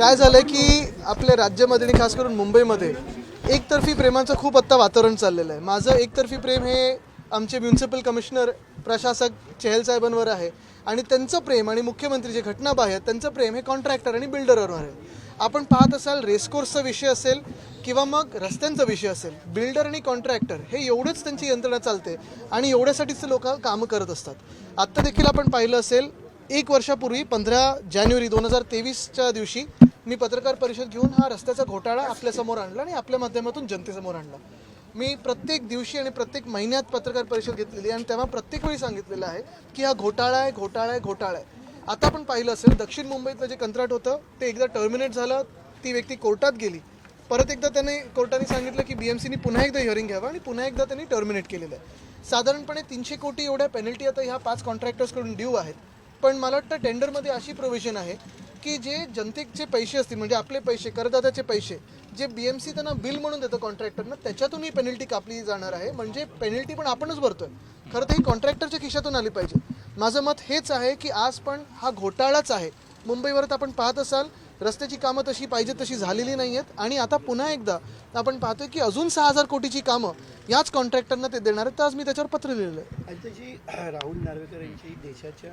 काय झालंय की आपल्या राज्यामध्ये आणि खास करून मुंबईमध्ये एकतर्फी प्रेमाचं खूप आत्ता वातावरण चाललेलं आहे. माझं एकतर्फी प्रेम हे आमचे म्युन्सिपल कमिशनर प्रशासक चेहल साहेबांवर आहे आणि त्यांचं प्रेम आणि मुख्यमंत्री जे घटनाबाह्य आहेत त्यांचं प्रेम हे कॉन्ट्रॅक्टर आणि बिल्डरवर आहे. आपण पाहत असाल रेसकोर्सचा विषय असेल किंवा मग रस्त्यांचा विषय असेल बिल्डर आणि कॉन्ट्रॅक्टर हे एवढंच त्यांची यंत्रणा चालते आणि एवढ्यासाठीच ते लोक कामं करत असतात. आत्ता देखील आपण पाहिलं असेल एक वर्षापूर्वी पंधरा जानेवारी दोन हजार तेवीसच्या दिवशी मी पत्रकार परिषद घेऊन हा रस्त्याचा घोटाळा आपल्यासमोर आणला आणि आपल्या माध्यमातून जनतेसमोर आणला. मी प्रत्येक दिवशी आणि प्रत्येक महिन्यात पत्रकार परिषद घेतलेली आणि तेव्हा प्रत्येक वेळी सांगितलेलं आहे की हा घोटाळा आहे घोटाळा आहे घोटाळा आहे. आता आपण पाहिलं असेल दक्षिण मुंबईतलं जे कंत्राट होतं ते एकदा टर्मिनेट झालं ती व्यक्ती कोर्टात गेली. परत एकदा त्याने कोर्टाने सांगितलं की बीएमसीने पुन्हा एकदा हिअरिंग घ्यावं आणि पुन्हा एकदा त्यांनी टर्मिनेट केलेलं आहे. साधारणपणे तीनशे कोटी एवढ्या पेनल्टी आता ह्या पाच कॉन्ट्रॅक्टर्सकडून ड्यू आहेत. पण मला वाटतं टेंडरमध्ये अशी प्रोव्हिजन आहे की जे जनतेचे पैसे असतील म्हणजे आपले पैसे करदात्याचे पैसे जे बी एम सी त्यांना बिल म्हणून देतं कॉन्ट्रॅक्टरनं त्याच्यातून ही पेनल्टी कापली जाणार आहे. म्हणजे पेनल्टी पण आपणच भरतोय. खरं तर ही कॉन्ट्रॅक्टरच्या खिशातून आली पाहिजे. माझं मत हेच आहे की आज पण हा घोटाळाच आहे. मुंबईवर आपण पाहत असाल रस्त्याची कामं तशी पाहिजे तशी झालेली नाही आहेत आणि आता पुन्हा एकदा आपण पाहतोय की अजून सहा हजार कोटीची कामं याच कॉन्ट्रॅक्टरना ते देणार आहेत तर आज मी त्याच्यावर पत्र लिहिलं आहे. त्याची राहुल नार्वेकर यांची देशाच्या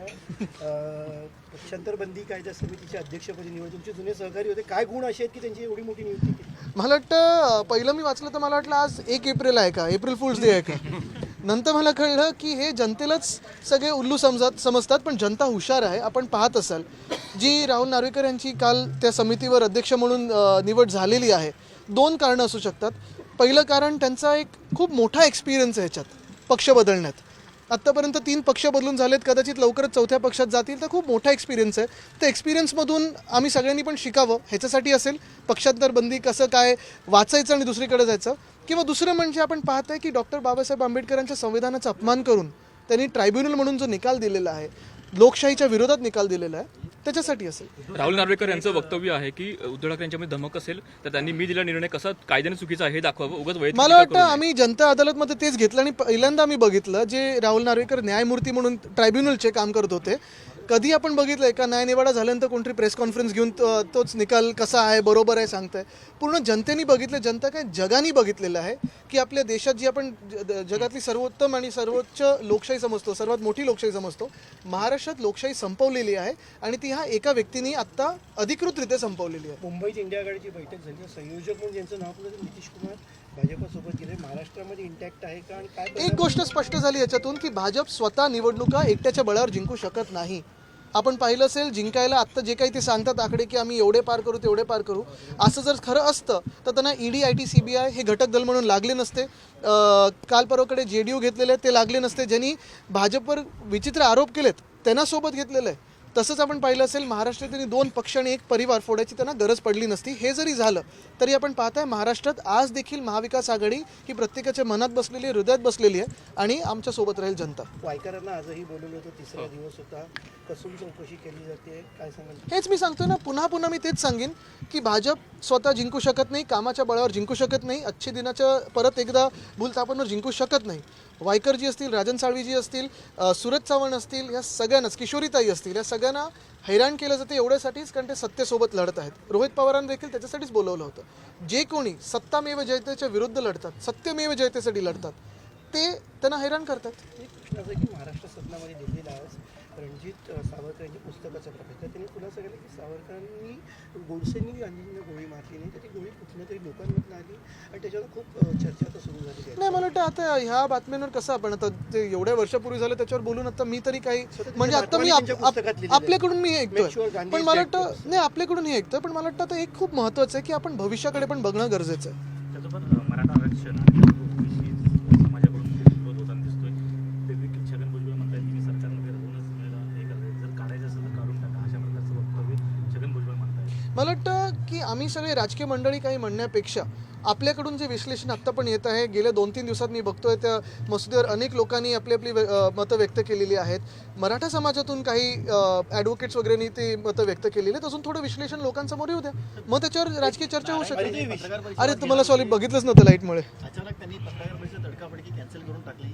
पक्षांतरबंदी कायदा समितीच्या अध्यक्षपदी निवड तुमचे जुने सहकारी होते. काय गुण असे आहेत की त्यांची एवढी मोठी नियुक्ती मला वाटतं पहिलं मी वाचलं तर मला वाटलं आज एक एप्रिल आहे का? एप्रिल फुल्स डे आहे का? नंतर मला कळलं की हे जनतेलाच सगळे उल्लू समजत समजतात पण जनता हुशार आहे. आपण पाहत असाल. जी राहुल नार्वेकर यांची काल त्या समितीवर अध्यक्ष म्हणून निवड झालेली आहे दोन कारणं असू शकतात. पहिलं कारण त्यांचा एक खूप मोठा एक्सपिरियन्स आहे ह्याच्यात पक्ष बदलण्यात. आत्तापर्यंत तीन पक्ष बदलून झालेत. कदाचित लवकरच चौथ्या पक्षात जातील. तर खूप मोठा एक्सपिरियन्स आहे. त्या एक्सपिरियन्समधून आम्ही सगळ्यांनी पण शिकावं. ह्याच्यासाठी असेल पक्षांतर बंदी कसं काय वाचायचं आणि दुसरीकडे जायचं. किंवा दुसरं म्हणजे आपण पाहतोय की डॉक्टर बाबासाहेब आंबेडकरांच्या संविधानाचा अपमान करून त्यांनी ट्रायब्युनल म्हणून जो निकाल दिलेला आहे लोकशाहीच्या विरोधात निकाल दिलेला आहे त्याच्यासाठी असेल राहुल नार्वेकर यांचं वक्तव्य आहे की उद्धव ठाकरे यांच्यामध्ये धमक असेल तर त्यांनी मी दिलेला निर्णय कसा कायद्याने चुकीचा आहे हे दाखवावं उगाच वैयक्तिक मला वाटतं. आम्ही जनता अदालतमध्ये तेच घेतलं आणि पहिल्यांदा आम्ही बघितलं जे राहुल नार्वेकर न्यायमूर्ती म्हणून ट्रायब्युनलचे काम करत होते कधी आपण बघितलंय का न्यायनिवाडा झाल्यानंतर कोणतरी प्रेस कॉन्फरन्स घेऊन तो- तोच निकाल कसा आहे बरोबर आहे सांगताय? पूर्ण जनतेने बघितलं जनता काय जगाने बघितलेलं आहे की आपल्या देशात जी आपण ज- जगातली सर्वोत्तम आणि सर्वोच्च लोकशाही समजतो सर्वात मोठी लोकशाही समजतो महाराष्ट्रात लोकशाही संपवलेली आहे आणि ती ह्या एका व्यक्तीने आत्ता अधिकृतरित्या संपवलेली आहे. मुंबईची इंडिया आघाडीची बैठक झाली. संयोजक म्हणून ज्यांचं नाव नितीश कुमार भाजपसोबत गेले. महाराष्ट्रामध्ये इंटॅक्ट आहे का आणि काय एक गोष्ट स्पष्ट झाली याच्यातून की भाजप स्वतः निवडणुका एकट्याच्या बळावर जिंकू शकत नाही. आपण पाहिलं असेल जिंकायला आत्ता जे काही ते सांगतात आकडे की आम्ही एवढे पार करू तेवढे पार करू. असं जर खरं असतं तर त्यांना ED I T C B I हे घटक दल म्हणून लागले नसते. काल परवाकडे जे डी यू घेतलेले आहेत ते लागले नसते. ज्यांनी भाजपवर विचित्र आरोप केलेत त्यांना सोबत घेतलेलं आहे. तसंच आपण पाहिलं असेल महाराष्ट्रात त्यांनी दोन पक्ष आणि एक परिवार फोडायची त्यांना गरज पडली नसती. हे जरी झालं तरी आपण पाहताय महाराष्ट्रात आज देखील महाविकास आघाडी ही प्रत्येकाच्या मनात बसलेली हृदयात बसलेली आहे आणि आमच्यासोबत राहील जनता. वायकरांना आजही बोलवलं होतं तिसरा दिवस होता. कसून चौकशी केली जाते काय सांगाल? हेच मी सांगतोय ना पुन्हा पुन्हा मी तेच सांगेन की भाजप स्वतः जिंकू शकत नाही कामाच्या बळावर जिंकू शकत नाही अच्छे दिनाच्या परत एकदा भूलथापांवर जिंकू शकत नाही. वायकरजी असतील राजन साळवीजी असतील सूरज चव्हाण असतील या सगळ्यांनाच किशोरीताई असतील या सगळ्यांना हैराण केलं जातं एवढ्यासाठीच कारण ते सत्तेसोबत लढत आहेत. रोहित पवारांनी देखील त्याच्यासाठीच बोलवलं होतं. जे कोणी सत्तामेव जयतेच्या विरुद्ध लढतात सत्यमेव जयतेसाठी लढतात ते त्यांना हैराण करतात. एक आहे महाराष्ट्र सदनामध्ये दिल्लीला सावरकर यांच्या पुस्तकाचं प्रकाश तर त्यांनी पुन्हा सांगितलं की सावरकरांनी गोडसेंनी गांधींना गोळी मारली नाही तर ती गोळी कुठल्या तरी लोकांमधून आली आणि त्याच्यावर खूप चर्चा आता सुरू आहे. नाही मला वाटतं आता ह्या बातम्यांवर कसं आपण आता ते एवढ्या वर्षापूर्वी झालं त्याच्यावर बोलून आता मी तरी काही म्हणजे आता मी. आपल्याकडून मी हे ऐकतोय. पण मला वाटतं नाही आपल्याकडून हे ऐकतोय पण मला वाटतं आता एक खूप महत्वाचं आहे की आपण भविष्याकडे पण बघणं गरजेचं आहे. त्याचं पण मराठा आरक्षण आणि ओबीसी समाजाकडून खूप विरोध होताना दिसतोय ते देखील छगन भुजबळ म्हणतात की मी सरकारमध्ये राहूनच मला हे करायचं जर काढायचं असेल तर काढून टाका अशा प्रकारचं वक्तव्य छगन भुजबळ म्हणताय मला वाटतं की आम्ही सगळे राजकीय मंडळी काही म्हणण्यापेक्षा आपल्याकडून जे विश्लेषण आत्ता पण येत आहे गेल्या दोन तीन दिवसात मी बघतोय त्या मसुदेवर अनेक लोकांनी आपली आपली मतं व्यक्त केलेली आहेत. मराठा समाजातून काही ॲडव्होकेट्स वगैरेनी ते मतं व्यक्त केलेली आहेत. अजून थोडं विश्लेषण लोकांसमोर येऊ द्या. मग त्याच्यावर राजकीय चर्चा होऊ शकेल अरे तुम्हाला सॉरी बघितलंच नव्हतं लाईटमुळे अचानक त्यांनी पत्रकार परिषद तडकाफडकी कॅन्सल करून टाकली.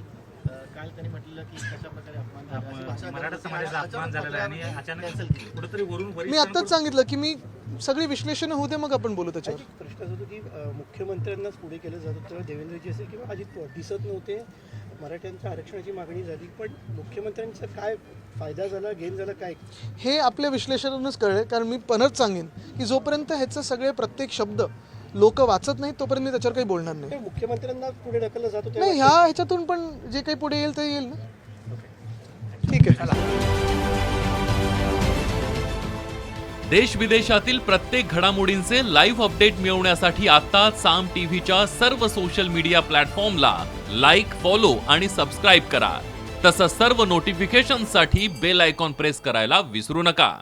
काल त्यांनी म्हटलेलं की कशा प्रकारे अपमान झाला अशी भाषा मराठा करत होते. समाजाचा आणि अपमान झालेला आहे आणि अचानक अचानक cancel केली. कुठेतरी वरून मी वरिष्ठ आत्ताच सांगितलं की मी सगळी विश्लेषण होऊ दे मग आपण बोलू त्याच्यावर एक प्रश्न असा होतो की अ, मुख्यमंत्र्यांनाच पुढे केलं जात होतं देवेंद्रजी असेल किंवा अजित पवार दिसत नव्हते मराठ्यांच्या आरक्षणाची मागणी झाली पण मुख्यमंत्र्यांचा काय फायदा झाला गेन झाला काय हे आपल्या विश्लेषणातूनच कळलं कारण मी परत सांगेन की जोपर्यंत ह्याचे सगळे प्रत्येक शब्द लोक वाचत नाहीत तोपर्यंत मी त्याच्यावर काही बोलणार नाही. मुख्यमंत्र्यांना पुढे ढकललं जात होतं नाही ह्या ह्याच्यातून पण जे काही पुढे येईल ते येईल ना. ठीक आहे. देश विदेशातील प्रत्येक घडामोडींचे लाईव्ह अपडेट मिळवण्यासाठी आता साम टीव्हीच्या सर्व सोशल मीडिया प्लॅटफॉर्मला लाईक फॉलो आणि सबस्क्राईब करा. तसंच सर्व नोटिफिकेशनसाठी बेल आयकॉन प्रेस करायला विसरू नका.